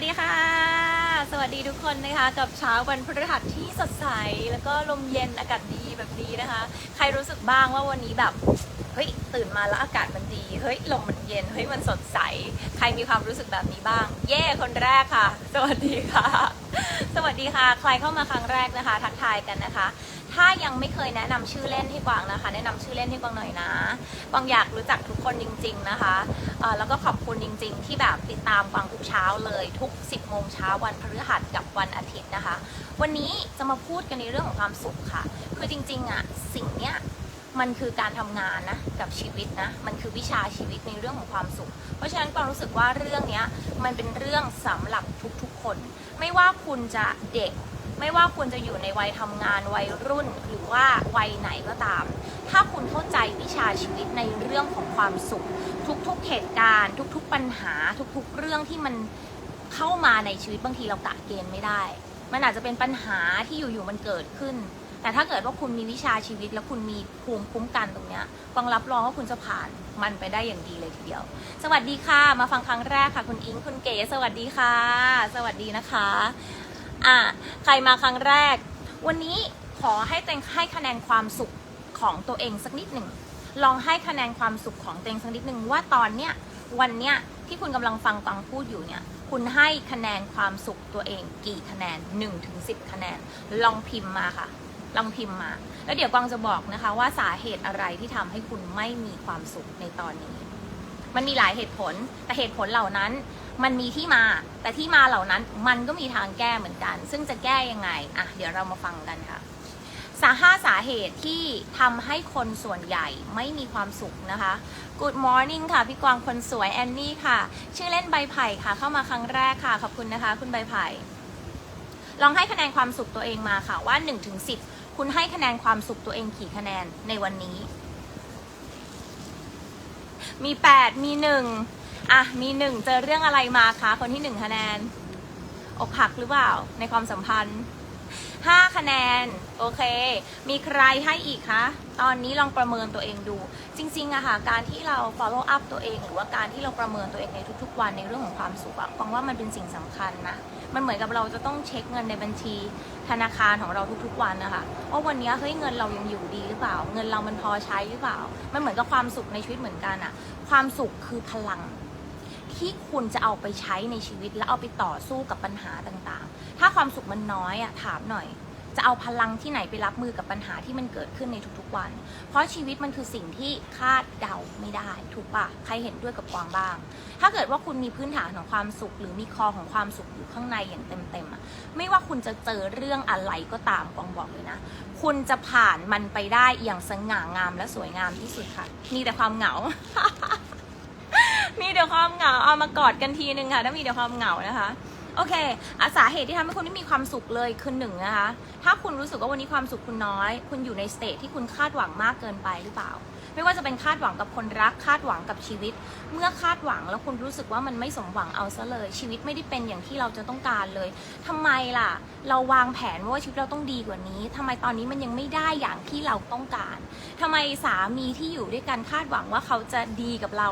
วัสดีค่ะ สวัสดีทุกคนนะคะ กับเช้าวันพฤหัสที่สดใส แล้วก็ลมเย็นอากาศดีแบบนี้นะคะ ใครรู้สึกบ้างว่าวันนี้แบบเฮ้ยตื่นมาแล้วอากาศมันดีเฮ้ยลมมันเย็นเฮ้ยมันสดใส ใครมีความรู้สึกแบบนี้บ้าง เย่คนแรกค่ะ สวัสดีค่ะ สวัสดีค่ะ ใครเข้ามาครั้งแรกนะคะ ทักทายกันนะคะ ถ้ายังไม่เคยแนะนำชื่อเล่นให้กวางนะคะ แนะนำชื่อเล่นให้กวางหน่อยนะกวางอยากรู้จักทุกคนจริง ๆนะคะแล้วก็ขอบคุณจริง ๆ ที่แบบติดตามกวางทุกเช้าเลยทุก 10โมงเช้าวันพฤหัสกับวันอาทิตย์นะคะ วันนี้จะมาพูดกันในเรื่องของความสุขค่ะ คือจริงๆอะสิ่งเนี้ยมันคือการทำงานนะกับชีวิตนะมันคือวิชาชีวิตในเรื่องของความสุข เพราะฉะนั้นกวางรู้สึกว่าเรื่องเนี้ยมันเป็นเรื่องสำหรับทุกๆคน ไม่ว่าคุณจะเด็ก ไม่ว่าคุณจะอยู่ในวัยทำงานวัยรุ่น หรือว่าวัยไหนก็ตาม ถ้าคุณเข้าใจวิชาชีวิตในเรื่องของความสุข ทุกๆเหตุการณ์ ทุกๆปัญหา ทุกๆเรื่องที่มันเข้ามาในชีวิตบางทีเรากะเกณฑ์ไม่ได้ มันอาจจะเป็นปัญหาที่อยู่ๆมันเกิดขึ้น แต่ถ้าเกิดว่าคุณมีวิชาชีวิต แล้วคุณมีภูมิคุ้มกันตรงเนี้ยฟังรับรองว่าคุณจะผ่านมันไปได้อย่างดีเลยทีเดียว สวัสดีค่ะ มาฟังครั้งแรกค่ะ คุณอิง คุณเก๋ สวัสดีค่ะ สวัสดีนะคะ อะใครมาครั้งแรก วันนี้ขอให้เต็งให้คะแนนความสุขของตัวเองสักนิดหนึ่ง ลองให้คะแนนความสุขของตัวเองสักนิดหนึ่งว่าตอนเนี้ยวันเนี้ยที่คุณกำลังฟังฟังพูดอยู่เนี่ย คุณให้คะแนนความสุขตัวเองกี่คะแนน1ถึง10คะแนน ลองพิมพ์มาค่ะ ลองพิมพ์มา แล้วเดี๋ยวกวางจะบอกนะคะว่าสาเหตุอะไรที่ทำให้คุณไม่มีความสุขในตอนนี้ มันมีหลายเหตุผล แต่เหตุผลเหล่านั้น มันมีที่มา แต่ที่มาเหล่านั้นมันก็มีทางแก้เหมือนกัน ซึ่งจะแก้ยังไงอะเดี๋ยวเรามาฟังกันค่ะสาห้าสาเหตุที่ทำให้คนส่วนใหญ่ไม่มีความสุขนะคะ Good morning ค่ะ พี่กวางคนสวยแอนนี่ค่ะ ชื่อเล่นใบไผ่ค่ะ เข้ามาครั้งแรกค่ะ ขอบคุณนะคะ คุณใบไผ่ ลองให้คะแนนความสุขตัวเองมาค่ะว่า1ถึง10คุณให้คะแนนความสุขตัวเองกี่คะแนนในวันนี้ มี 8 มี 1 อะมี1เจอเรื่องอะไรมาคะคนที่1คะแนนอกหักหรือเปล่าในความสัมพันธ์5คะแนน โอเค มีใครให้อีกคะ ตอนนี้ลองประเมินตัวเองดู จริงๆอะค่ะ การที่เรา follow up ตัวเอง หรือว่าการที่เราประเมินตัวเองในทุกๆ วันในเรื่องของความสุขอะฟังว่ามันเป็นสิ่งสำคัญนะ มันเหมือนกับเราจะต้องเช็คเงินในบัญชี ธนาคารของเราทุกๆ วันนะคะว่าวันนี้เฮ้ยเงินเรายังอยู่ดีหรือเปล่า เงินเรามันพอใช้หรือเปล่า มันเหมือนกับความสุขในชีวิตเหมือนกันอะความสุขคือพลัง ที่คุณจะเอาไปใช้ในชีวิต และเอาไปต่อสู้กับปัญหาต่างๆ ถ้าความสุขมันน้อยอะถามหน่อย จะเอาพลังที่ไหนไปรับมือกับปัญหาที่มันเกิดขึ้นในทุกๆวัน เพราะชีวิตมันคือสิ่งที่คาดเดาไม่ได้ ถูกปะใครเห็นด้วยกับกวางบ้าง ถ้าเกิดว่าคุณมีพื้นฐานของความสุข หรือมีคอของความสุขอยู่ข้างในอย่างเต็มๆอะไม่ว่าคุณจะเจอเรื่องอะไรก็ตามกวางบอกเลยนะ คุณจะผ่านมันไปได้อย่างสง่างามและสวยงามที่สุดค่ะ มีแต่ความเหงา มีเดี๋ยวความเหงาเอามากอดกันทีนึงค่ะถ้ามีเดี๋ยวความเหงานะคะโอเคอาสาเหตุที่ทำให้คุณไม่มีความสุขเลยคือหนึ่งนะคะ ถ้าคุณรู้สึกว่าวันนี้ความสุขคุณน้อย คุณอยู่ในสเตจที่คุณคาดหวังมากเกินไปหรือเปล่า ไม่ว่าจะเป็นคาดหวังกับคนรัก คาดหวังกับชีวิต เมื่อคาดหวังแล้วคุณรู้สึกว่ามันไม่สมหวังเอาซะเลย ชีวิตไม่ได้เป็นอย่างที่เราจะต้องการเลยทำไมล่ะ เราวางแผนว่าชีวิตเราต้องดีกว่านี้ทำไมตอนนี้มันยังไม่ได้อย่างที่เราต้องการทำไมสามีที่อยู่ด้วยกันคาดหวังว่าเขาจะดีกับเรา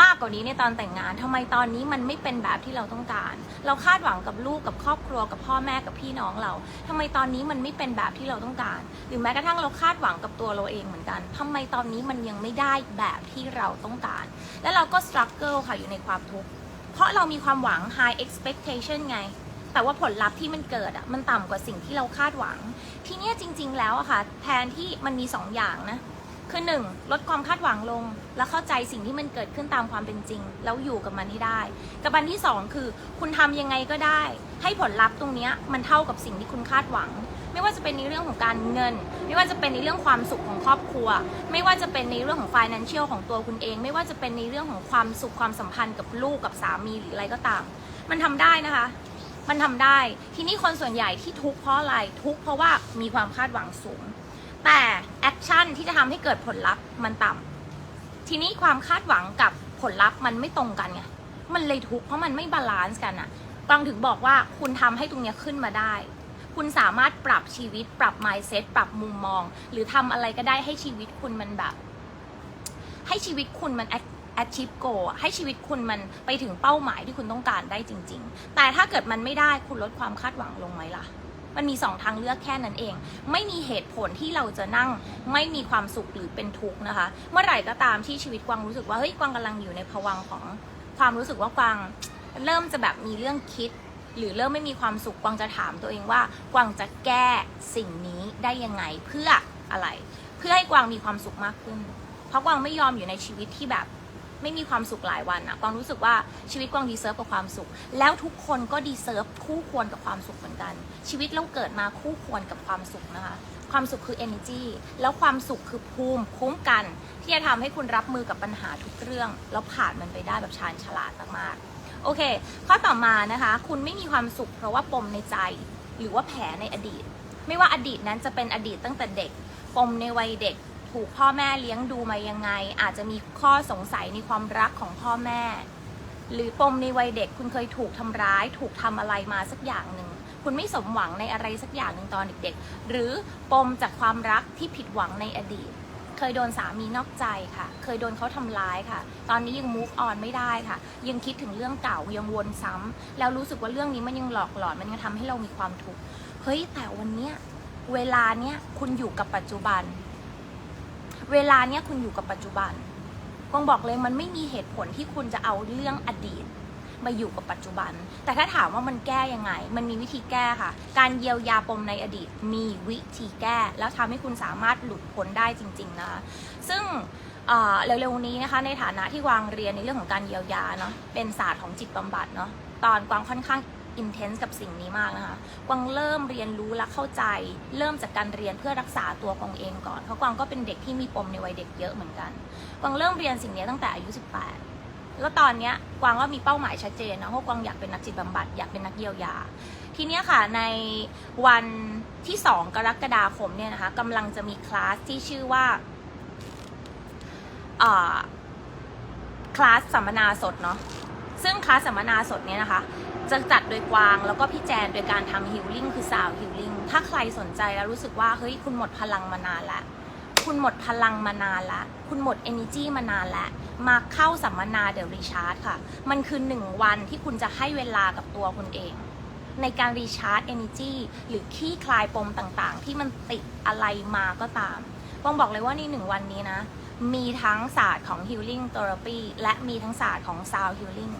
มากกว่านี้ในตอนแต่งงานทำไมตอนนี้มันไม่เป็นแบบที่เราต้องการ เราคาดหวังกับลูกกับครอบครัวกับพ่อแม่กับพี่น้องเราทำไมตอนนี้มันไม่เป็นแบบที่เราต้องการ หรือแม้กระทั่งเราคาดหวังกับตัวเราเองเหมือนกันทำไมตอนนี้มันยังไม่ได้แบบที่เราต้องการ และเราก็ struggle ค่ะอยู่ในความทุกข์เพราะเรามีความหวัง high expectation ไงแต่ว่าผลลัพธ์ที่มันเกิดอะมันต่ำกว่าสิ่งที่เราคาดหวัง ทีเนี้ยจริง ๆ แล้วอะค่ะ แทนที่มันมีสองอย่างนะ คือหนึ่งลดความคาดหวังลง แล้วเข้าใจสิ่งที่มันเกิดขึ้นตามความเป็นจริง แล้วอยู่กับมันให้ได้ กับอันที่สองคือ คุณทำยังไงก็ได้ ให้ผลลัพธ์ตรงนี้มันเท่ากับสิ่งที่คุณคาดหวัง ไม่ว่าจะเป็นในเรื่องของการเงิน ไม่ว่าจะเป็นในเรื่องความสุขของครอบครัว ไม่ว่าจะเป็นในเรื่องของ financial ของตัวคุณเอง ไม่ว่าจะเป็นในเรื่องของความสุขความสัมพันธ์กับลูกกับสามีหรืออะไรก็ตาม มันทำได้นะคะ มันทำได้ ทีนี้คนส่วนใหญ่ที่ทุกข์เพราะอะไรทุกข์เพราะว่ามีความคาดหวังสูง แต่แอคชั่นที่จะทำให้เกิดผลลัพธ์มันต่ำทีนี้ความคาดหวังกับผลลัพธ์มันไม่ตรงกันไงมันเลยทุกข์เพราะมันไม่บาลานซ์กันอะกวางถึงบอกว่าคุณทำให้ตรงเนี้ยขึ้นมาได้ คุณสามารถปรับชีวิต ปรับ mindset ปรับมุมมอง หรือทำอะไรก็ได้ให้ชีวิตคุณมันแบบ ให้ชีวิตคุณมัน achieve goal อะให้ชีวิตคุณมันไปถึงเป้าหมายที่คุณต้องการได้จริง ๆ แต่ถ้าเกิดมันไม่ได้คุณลดความคาดหวังลงไหมล่ะ มันมีสองทางเลือกแค่นั้นเอง ไม่มีเหตุผลที่เราจะนั่งไม่มีความสุขหรือเป็นทุกข์นะคะ เมื่อไหร่ก็ตามที่ชีวิตกวางรู้สึกว่าเฮ้ยกวางกำลังอยู่ในภวังของความรู้สึกว่ากวางเริ่มจะแบบมีเรื่องคิด หรือเริ่มไม่มีความสุขกวางจะถามตัวเองว่ากวางจะแก้สิ่งนี้ได้ยังไงเพื่ออะไร เพื่อให้กวางมีความสุขมากขึ้น เพราะกวางไม่ยอมอยู่ในชีวิตที่แบบ ไม่มีความสุขหลายวันอะกวางรู้สึกว่าชีวิตกวางดีเซิร์ฟกับความสุข แล้วทุกคนก็ดีเซิร์ฟคู่ควรกับความสุขเหมือนกัน ชีวิตเราเกิดมาคู่ควรกับความสุขนะคะ ความสุขคือ energy แล้วความสุขคือภูมิคุ้มกัน ที่จะทำให้คุณรับมือกับปัญหาทุกเรื่อง แล้วผ่านมันไปได้แบบชาญฉลาดมากๆ โอเค ข้อต่อมานะคะ คุณไม่มีความสุข เพราะว่าปมในใจ หรือว่าแผลในอดีต ไม่ว่าอดีตนั้นจะเป็นอดีตตั้งแต่เด็ก ปมในวัยเด็ก ถูกพ่อแม่เลี้ยงดูมายังไง อาจจะมีข้อสงสัยในความรักของพ่อแม่ หรือปมในวัยเด็กคุณเคยถูกทำร้าย ถูกทำอะไรมาสักอย่างหนึ่งคุณไม่สมหวังในอะไรสักอย่างหนึ่งตอนเด็กๆ หรือปมจากความรักที่ผิดหวังในอดีต เคยโดนสามีนอกใจค่ะ เคยโดนเขาทำร้ายค่ะ ตอนนี้ยัง move on ไม่ได้ค่ะ ยังคิดถึงเรื่องเก่ายังวนซ้ำแล้วรู้สึกว่าเรื่องนี้มันยังหลอกหลอน มันยังทำให้เรามีความทุกข์ เฮ้ยแต่วันเนี้ยเวลาเนี้ยคุณอยู่กับปัจจุบัน เวลาเนี้ยคุณอยู่กับปัจจุบันกวางบอกเลยมันไม่มีเหตุผลที่คุณจะเอาเรื่องอดีต มาอยู่กับปัจจุบัน แต่ถ้าถามว่ามันแก้ยังไง มันมีวิธีแก้ค่ะ การเยียวยาปมในอดีต มีวิธีแก้ แล้วทำให้คุณสามารถหลุดพ้นได้จริง ๆ นะคะ ซึ่งเร็วๆนี้นะคะในฐานะที่วางเรียนในเรื่องของการเยียวยาเนาะเป็นศาสตร์ของจิตบำบัดเนาะตอนกวางค่อนข้าง อินเทนส์กับสิ่งนี้มากนะคะ กวางเริ่มเรียนรู้และเข้าใจ เริ่มจากการเรียนเพื่อรักษาตัวกวางเองก่อน เพราะกวางก็เป็นเด็กที่มีปมในวัยเด็กเยอะเหมือนกัน กวางเริ่มเรียนสิ่งนี้ตั้งแต่อายุ 18 แล้วตอนนี้กวางก็มีเป้าหมายชัดเจนนะเพราะกวางอยากเป็นนักจิตบำบัดอยากเป็นนักเยียวยา ทีนี้ค่ะในวันที่ 2 กรกฎาคมเนี่ยนะคะกำลังจะมีคลาสที่ชื่อว่าคลาสสัมมนาสดเนาะ ซึ่งคลาสสัมมนาสดเนี่ยนะคะจะจัดโดยกวางแล้วก็พี่แจนโดยการทำฮิลลิ่งคือซาวฮิลลิ่งถ้าใครสนใจแล้วรู้สึกว่าเฮ้ยคุณหมดพลังมานานล้วคุณหมดพลังมานานล้วคุณหมด energy มานานล้วมาเข้าสัมมนาเด e r รีชาร์ g ค่ะ มันคือหนึ่งวันที่คุณจะให้เวลากับตัวคุณเอง ในการรีชาร์จ energy หรือขี้คลายปมต่างๆ ที่มันติดอะไรมาก็ตามต้องบอกเลยว่าในหนึ่งวันนี้นะ มีทั้งศาสตร์ของ healing therapy และมีทั้งศาสตร์ของ sound healing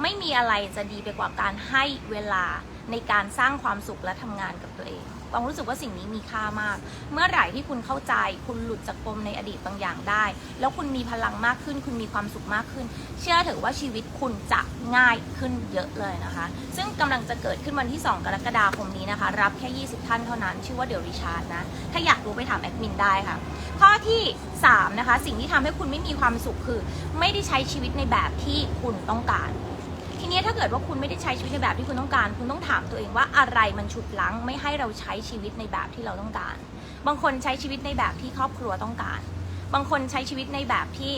ไม่มีอะไรจะดีไปกว่าการให้เวลาในการสร้างความสุขและทำงานกับตัวเอง กวางรู้สึกว่าสิ่งนี้มีค่ามาก เมื่อไหร่ที่คุณเข้าใจ คุณหลุดจากปมในอดีตบางอย่างได้ แล้วคุณมีพลังมากขึ้น คุณมีความสุขมากขึ้น เชื่อเถอะว่าชีวิตคุณจะง่ายขึ้นเยอะเลยนะคะ ซึ่งกำลังจะเกิดขึ้นวันที่ 2 กรกฎาคมนี้นะคะ รับแค่ 20 ท่านเท่านั้น ชื่อว่าเดี๋ยวริชาร์ดนะ ถ้าอยากรู้ไปถามแอดมินได้ค่ะ ข้อที่ 3 นะคะ สิ่งที่ทำให้คุณไม่มีความสุขคือ ไม่ได้ใช้ชีวิตในแบบที่คุณต้องการ ทีนี้ถ้าเกิดว่าคุณไม่ได้ใช้ชีวิตในแบบที่คุณต้องการ คุณต้องถามตัวเองว่าอะไรมันฉุดลั้งไม่ให้เราใช้ชีวิตในแบบที่เราต้องการ บางคนใช้ชีวิตในแบบที่ครอบครัวต้องการ บางคนใช้ชีวิตในแบบที่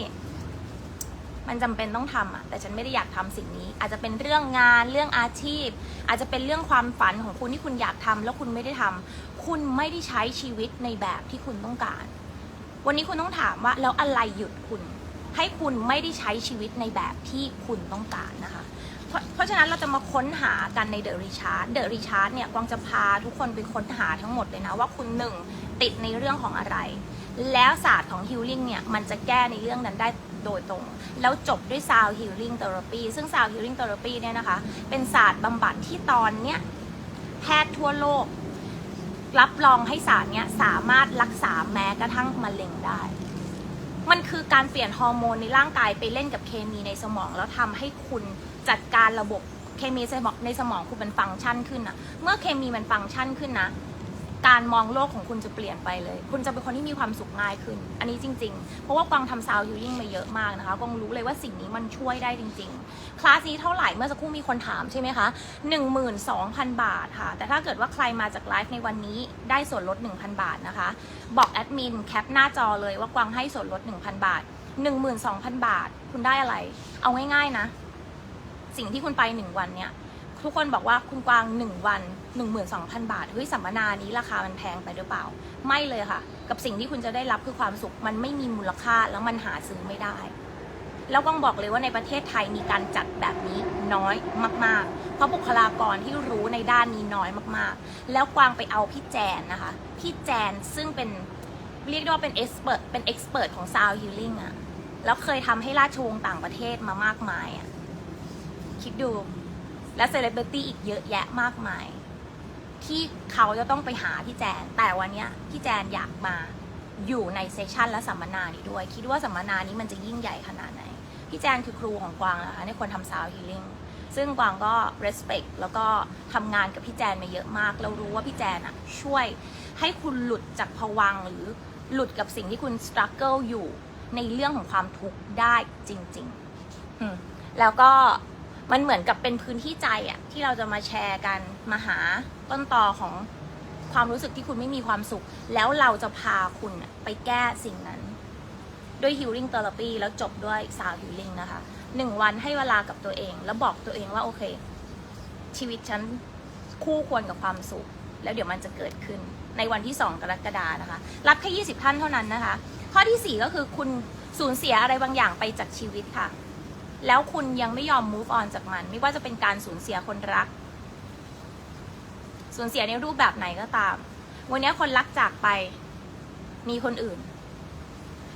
มันจำเป็นต้องทำอะแต่ฉันไม่ได้อยากทำสิ่งนี้ อาจจะเป็นเรื่องงานเรื่องอาชีพ อาจจะเป็นเรื่องความฝันของคุณที่คุณอยากทำแล้วคุณไม่ได้ทำคุณไม่ได้ใช้ชีวิตในแบบที่คุณต้องการ วันนี้คุณต้องถามว่าแล้วอะไรหยุดคุณ ให้คุณไม่ได้ใช้ชีวิตในแบบที่คุณต้องการนะคะ ราะเพราะฉะนั้นเราจะมาค้นหากันในเดอะรีชาร์ดเดอะรีชาร์ดเนี่ยกวางจะพาทุกคนไปค้นหาทั้งหมดเลยนะว่าคุณหนึ่งติดในเรื่องของอะไร แล้วศาสตร์ของฮิลลิ่งเนี่ยมันจะแก้ในเรื่องนั้นได้โดยตรง แล้วจบด้วยซาวฮิลลิ่งเทอราปีซึ่งซาวฮิลลิ่งเทอราปีเนี่ยนะคะ เป็นศาสตร์บำบัดที่ตอนเนี้ยแพทย์ทั่วโลก รับรองให้ศาสตร์เนี้ยสามารถรักษาแม้กระทั่งมะเร็งได้มันคือการเปลี่ยนฮอร์โมนในร่างกายไปเล่นกับเคมีในสมอง แล้วทำให้คุณ จัดการระบบเคมีในสมองคุณมันฟังก์ชันขึ้นนะเมื่อเคมีมันฟังก์ชันขึ้นนะ การมองโลกของคุณจะเปลี่ยนไปเลย คุณจะเป็นคนที่มีความสุขง่ายขึ้น อันนี้จริง ๆ เพราะว่ากวางทำซาวฮิลลิ่งมาเยอะมากนะคะกวางรู้เลยว่าสิ่งนี้มันช่วยได้จริง ๆ คลาสนี้เท่าไหร่เมื่อสักครู่มีคนถามใช่ไหมคะ12,000 บาทค่ะ แต่ถ้าเกิดว่าใครมาจากไลฟ์ในวันนี้ได้ส่วนลด 1,000 บาทนะคะ บอกแอดมินแคปหน้าจอเลยว่ากวางให้ส่วนลด 1,000 บาท 12,000 บาท คุณได้อะไร เอาง่ายๆนะ สิ่งที่คุณไปหนึ่งวันเนี่ยทุกคนบอกว่าคุณกวางหนึ่งวัน12,000บาทเฮ้ยสัมมนานี้ราคามันแพงไปหรือเปล่า ไม่เลยค่ะ กับสิ่งที่คุณจะได้รับคือความสุขมันไม่มีมูลค่าแล้วมันหาซื้อไม่ได้ แล้วกวางบอกเลยว่าในประเทศไทยมีการจัดแบบนี้น้อยมาก ๆ เพราะบุคลากรที่รู้ในด้านนี้น้อยมากๆ แล้วกวางไปเอาพี่แจนนะคะ พี่แจนซึ่งเป็นเรียกได้ว่าเป็นเอ็กซ์เพรสเป็นเอ็กซ์เพรสของซาวฮิลลิ่งอะแล้วเคยทำให้ราชวงศ์ต่างประเทศมามากมายอะ คิดดู และเซเลบริตี้อีกเยอะแยะมากมาย ที่เขาจะต้องไปหาพี่แจน แต่วันนี้พี่แจนอยากมาอยู่ในเซสชันและสัมมนานี้ด้วย คิดว่าสัมมนานี้มันจะยิ่งใหญ่ขนาดไหน พี่แจนคือครูของกวางนะคะในคนทำซาวฮีลิ่งซึ่งกวางก็ respect แล้วก็ทำงานกับพี่แจนมาเยอะมาก เรารู้ว่าพี่แจนอะช่วยให้คุณหลุดจากภวังหรือหลุดกับสิ่งที่คุณ struggle อยู่ในเรื่องของความทุกข์ได้จริง ๆ แล้วก็ มันเหมือนกับเป็นพื้นที่ใจอะที่เราจะมาแชร์กันมาหาต้นตอของความรู้สึกที่คุณไม่มีความสุข แล้วเราจะพาคุณไปแก้สิ่งนั้น ด้วย healing therapy แล้วจบด้วย sound healing นะคะหนึ่งวันให้เวลากับตัวเอง แล้วบอกตัวเองว่าโอเค ชีวิตฉันคู่ควรกับความสุข แล้วเดี๋ยวมันจะเกิดขึ้นในวันที่ 2 กรกฎานะคะ รับแค่ 20 ท่านเท่านั้นนะคะ ข้อทีสี่4 ก็คือคุณสูญเสียอะไรบางอย่างไปจากชีวิตค่ะ แล้วคุณยังไม่ยอม move on จากมัน ไม่ว่าจะเป็นการสูญเสียคนรัก สูญเสียในรูปแบบไหนก็ตาม วันนี้คนรักจากไป มีคนอื่น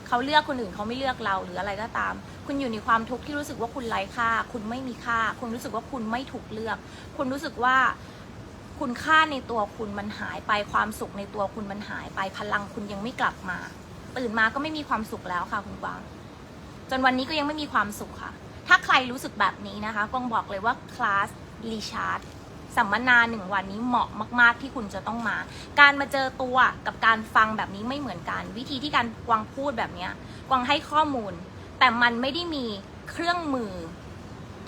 เขาเลือกคนอื่นเขาไม่เลือกเราหรืออะไรก็ตาม คุณอยู่ในความทุกข์ที่รู้สึกว่าคุณไร้ค่า คุณไม่มีค่า คุณรู้สึกว่าคุณไม่ถูกเลือก คุณรู้สึกว่าคุณค่าในตัวคุณมันหายไปความสุขในตัวคุณมันหายไปพลังคุณยังไม่กลับมา ตื่นมาก็ไม่มีความสุขแล้วค่ะคุณกวางจนวันนี้ก็ยังไม่มีความสุขค่ะ ถ้าใครรู้สึกแบบนี้นะคะกวางบอกเลยว่าคลาสรีชาร์ดสัมมนาหนึ่งวันนี้เหมาะมาก ๆ ที่คุณจะต้องมา การมาเจอตัวกับการฟังแบบนี้ไม่เหมือนกัน วิธีที่การกวางพูดแบบเนี้ยกวางให้ข้อมูล แต่มันไม่ได้มีเครื่องมือ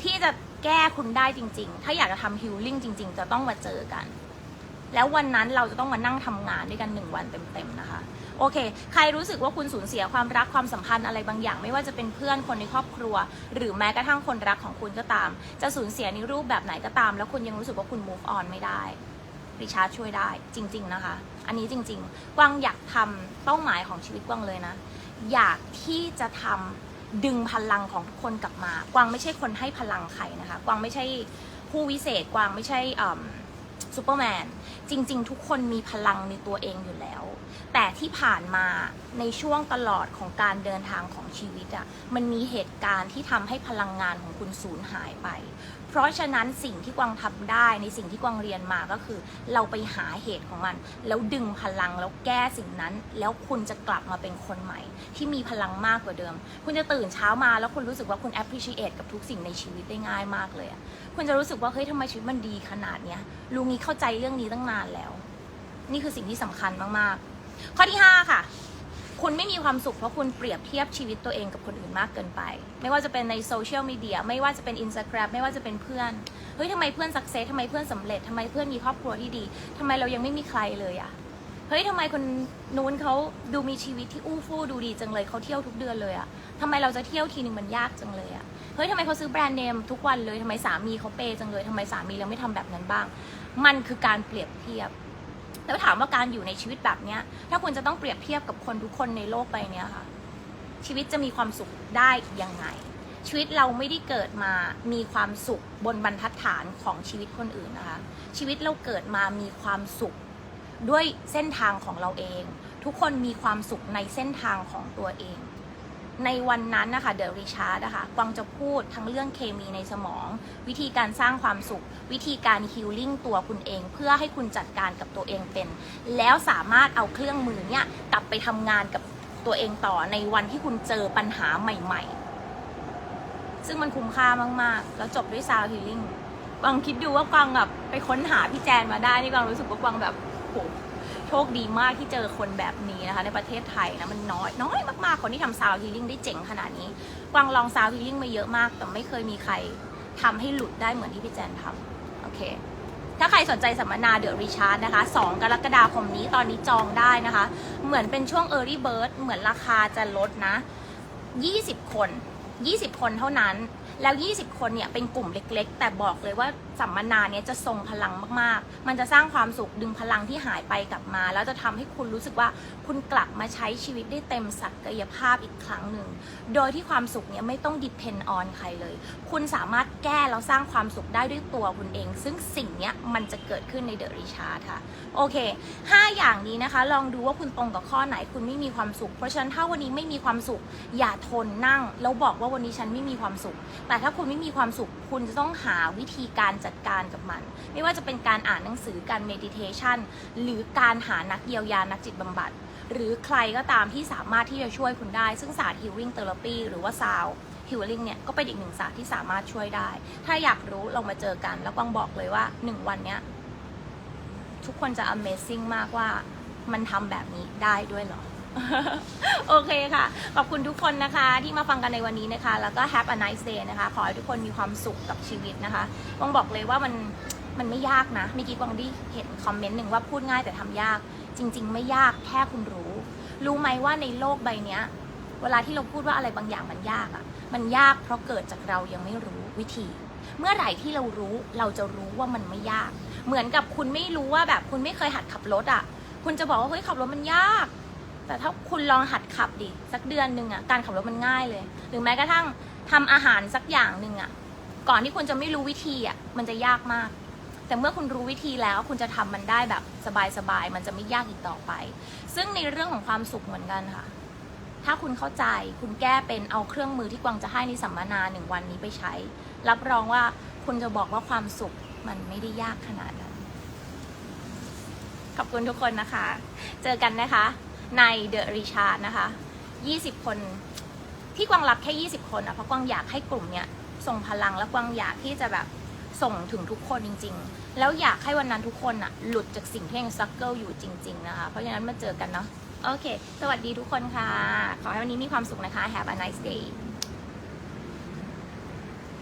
ที่จะแก้คุณได้จริง ๆ ถ้าอยากจะทำฮิลลิ่งจริง ๆ จะต้องมาเจอกัน แล้ววันนั้นเราจะต้องมานั่งทำงานด้วยกันหนึ่งวันเต็มๆนะคะโอเค ใครรู้สึกว่าคุณสูญเสียความรักความสัมพันธ์อะไรบางอย่าง ไม่ว่าจะเป็นเพื่อนคนในครอบครัว หรือแม้กระทั่งคนรักของคุณก็ตาม จะสูญเสียในรูปแบบไหนก็ตาม แล้วคุณยังรู้สึกว่าคุณ move on ไม่ได้ริชาร์ดช่วยได้จริง ๆนะคะ อันนี้จริง ๆ กวางอยากทำเป้าหมายของชีวิตกวางเลยนะ อยากที่จะทำดึงพลังของทุกคนกลับมา กวางไม่ใช่คนให้พลังใครนะคะ กวางไม่ใช่ผู้วิเศษ กวางไม่ใช่ ซูเปอร์แมนจริง ๆ ทุกคนมีพลังในตัวเองอยู่แล้ว แต่ที่ผ่านมาในช่วงตลอดของการเดินทางของชีวิตอะ่ะมันมีเหตุการณ์ที่ทำให้พลังงานของคุณสูญหายไป เพราะฉะนั้นสิ่งที่กวางทำได้ในสิ่งที่กวางเรียนมาก็คือ เราไปหาเหตุของมัน แล้วดึงพลังแล้วแก้สิ่งนั้น แล้วคุณจะกลับมาเป็นคนใหม่ ที่มีพลังมากกว่าเดิม คุณจะตื่นเช้ามาแล้วคุณรู้สึกว่าคุณ appreciate กับทุกสิ่งในชีวิตได้ง่ายมากเลยอะคุณจะรู้สึกว่าเฮ้ยทำไมชีวิตมันดีขนาดเนี้ยลุงนี้เข้าใจเรื่องนี้ตั้งนานแล้ว นี่คือสิ่งที่สำคัญมากๆ ข้อที่ 5 ค่ะ คุณไม่มีความสุขเพราะคุณเปรียบเทียบชีวิตตัวเองกับคนอื่นมากเกินไป ไม่ว่าจะเป็นในโซเชียลมีเดียไม่ว่าจะเป็นอินสตาแกรมไม่ว่าจะเป็นเพื่อนเฮ้ยทำไมเพื่อนสักเซสทำไมเพื่อนสำเร็จทำไมเพื่อนมีครอบครัวที่ดีทำไมเรายังไม่มีใครเลยอะเฮ้ยทำไมคนนู้นเขาดูมีชีวิตที่อู้ฟู่ดูดีจังเลยเขาเที่ยวทุกเดือนเลยอะทำไมเราจะเที่ยวทีหนึ่งมันยากจังเลยอะเฮ้ยทำไมเขาซื้อแบรนด์เนมทุกวันเลยทำไมสามีเขาเปย์จังเลยทำไมสามีเราไม่ทำแบบนั้นบ้าง มันคือการเปรียบเทียบ แล้วถามว่าการอยู่ในชีวิตแบบเนี้ย ถ้าคุณจะต้องเปรียบเทียบกับคนทุกคนในโลกใบเนี้ยค่ะ ชีวิตจะมีความสุขได้ยังไง ชีวิตเราไม่ได้เกิดมามีความสุขบนบรรทัดฐานของชีวิตคนอื่นนะคะ ชีวิตเราเกิดมามีความสุขด้วยเส้นทางของเราเอง ทุกคนมีความสุขในเส้นทางของตัวเอง ในวันนั้นนะคะเดอะริชาร์ดนะคะกวางจะพูดทั้งเรื่องเคมีในสมอง วิธีการสร้างความสุข วิธีการฮิลลิ่งตัวคุณเอง เพื่อให้คุณจัดการกับตัวเองเป็น แล้วสามารถเอาเครื่องมือเนี่ยกลับไปทำงานกับตัวเองต่อในวันที่คุณเจอปัญหาใหม่ ๆ ซึ่งมันคุ้มค่ามากๆ แล้วจบด้วยซาวฮิลลิ่งกวางคิดดูว่ากวางแบบไปค้นหาพี่แจนมาได้นี่กวางรู้สึกว่ากวางแบบโห โชคดีมากที่เจอคนแบบนี้นะคะ ในประเทศไทยนะมันน้อยน้อยมากๆ คนที่ทำซาวฮีลิ่งได้เจ๋งขนาดนี้กวางลองซาวฮีลิ่งมาเยอะมาก แต่ไม่เคยมีใครทำให้หลุดได้เหมือนที่พี่แจนทำโอเค ถ้าใครสนใจสัมมนาเดอะรีชาร์ดนะคะ 2 กรกฎาคมนี้ตอนนี้จองได้นะคะ เหมือนเป็นช่วง Early Bird เหมือนราคาจะลดนะ 20 คน 20 คนเท่านั้นแล้ว 20 คนเนี่ยเป็นกลุ่มเล็ก ๆ แต่บอกเลยว่าสัมมนาเนี้ยจะทรงพลังมากๆ มันจะสร้างความสุขดึงพลังที่หายไปกลับมา แล้วจะทำให้คุณรู้สึกว่าคุณกลับมาใช้ชีวิตได้เต็มศักยภาพอีกครั้งหนึ่ง โดยที่ความสุขเนี้ยไม่ต้อง depend on ใครเลย คุณสามารถแก้แล้วสร้างความสุขได้ด้วยตัวคุณเอง ซึ่งสิ่งเนี้ยมันจะเกิดขึ้นในเดอะริชาร์ดค่ะ โอเค 5 อย่างนี้นะคะ ลองดูว่าคุณตรงกับข้อไหนคุณไม่มีความสุข เพราะฉะนั้นถ้าวันนี้ไม่มีความสุขอย่าทนนั่ง แล้วบอกว่าวันนี้ฉันไม่มีความสุข แต่ถ้าคุณไม่มีความสุข คุณจะต้องหาวิธีการจัดการกับมัน ไม่ว่าจะเป็นการอ่านหนังสือการเมดิเทชันหรือการหานักเยียวยานักจิตบำบัด หรือใครก็ตามที่สามารถที่จะช่วยคุณได้ ซึ่งศาสตร์ healing therapy หรือว่า sound healing เนี่ยก็เป็นอีกหนึ่งศาสตร์ที่สามารถช่วยได้ ถ้าอยากรู้ลองมาเจอกัน แล้วกวางบอกเลยว่าหนึ่งวันเนี้ยทุกคนจะ amazing มากว่ามันทำแบบนี้ได้ด้วยเหรอ โอเคค่ะ ขอบคุณทุกคนนะคะที่มาฟังกันในวันนี้นะคะ แล้วก็ have a nice day นะคะ ขอให้ทุกคนมีความสุขกับชีวิตนะคะวางบอกเลยว่ามันมันไม่ยากนะเมื่อกี้วางได้เห็นคอมเมนต์หนึ่งว่าพูดง่ายแต่ทำยาก จริง ๆ ไม่ยากแค่คุณรู้ รู้ไหมว่าในโลกใบนี้เวลาที่เราพูดว่าอะไรบางอย่างมันยากอะ่ะ มันยากเพราะเกิดจากเรายังไม่รู้วิธี เมื่อไหร่ที่เรารู้เราจะรู้ว่ามันไม่ยาก เหมือนกับคุณไม่รู้ว่าแบบคุณไม่เคยหัดขับรถอะ่ะ คุณจะบอกว่าเฮ้ยขับรถมันยาก แต่ถ้าคุณลองหัดขับดิสักเดือนหนึ่งอะ่ะการขับรถมันง่ายเลย หรือแม้กระทั่งทำอาหารสักอย่างหนึ่งอะ่ะก่อนที่คุณจะไม่รู้วิธีอะ่ะมันจะยากมาก แต่เมื่อคุณรู้วิธีแล้วคุณจะทำมันได้แบบสบายๆมันจะไม่ยากอีกต่อไป ซึ่งในเรื่องของความสุขเหมือนกันค่ะ ถ้าคุณเข้าใจคุณแก้เป็นเอาเครื่องมือที่กวางจะให้ในสัมมนาหนึ่งวันนี้ไปใช้ รับรองว่าคุณจะบอกว่าความสุขมันไม่ได้ยากขนาดนั้นขอบคุณทุกคนนะคะ เจอกันนะคะ ในเดอะริชาร์ดนะคะ20 คนที่กวางรับแค่ 20 คนอะเพราะกวางอยากให้กลุ่มเนี้ยส่งพลังและกวางอยากที่จะแบบส่งถึงทุกคนจริง ๆ แล้วอยากให้วันนั้นทุกคนอะหลุดจากสิ่งที่ยังซักเกิลอยู่จริง ๆ นะคะ เพราะฉะนั้นมาเจอกันเนาะโอเค สวัสดีทุกคนค่ะ ขอให้วันนี้มีความสุขนะคะ Have a nice day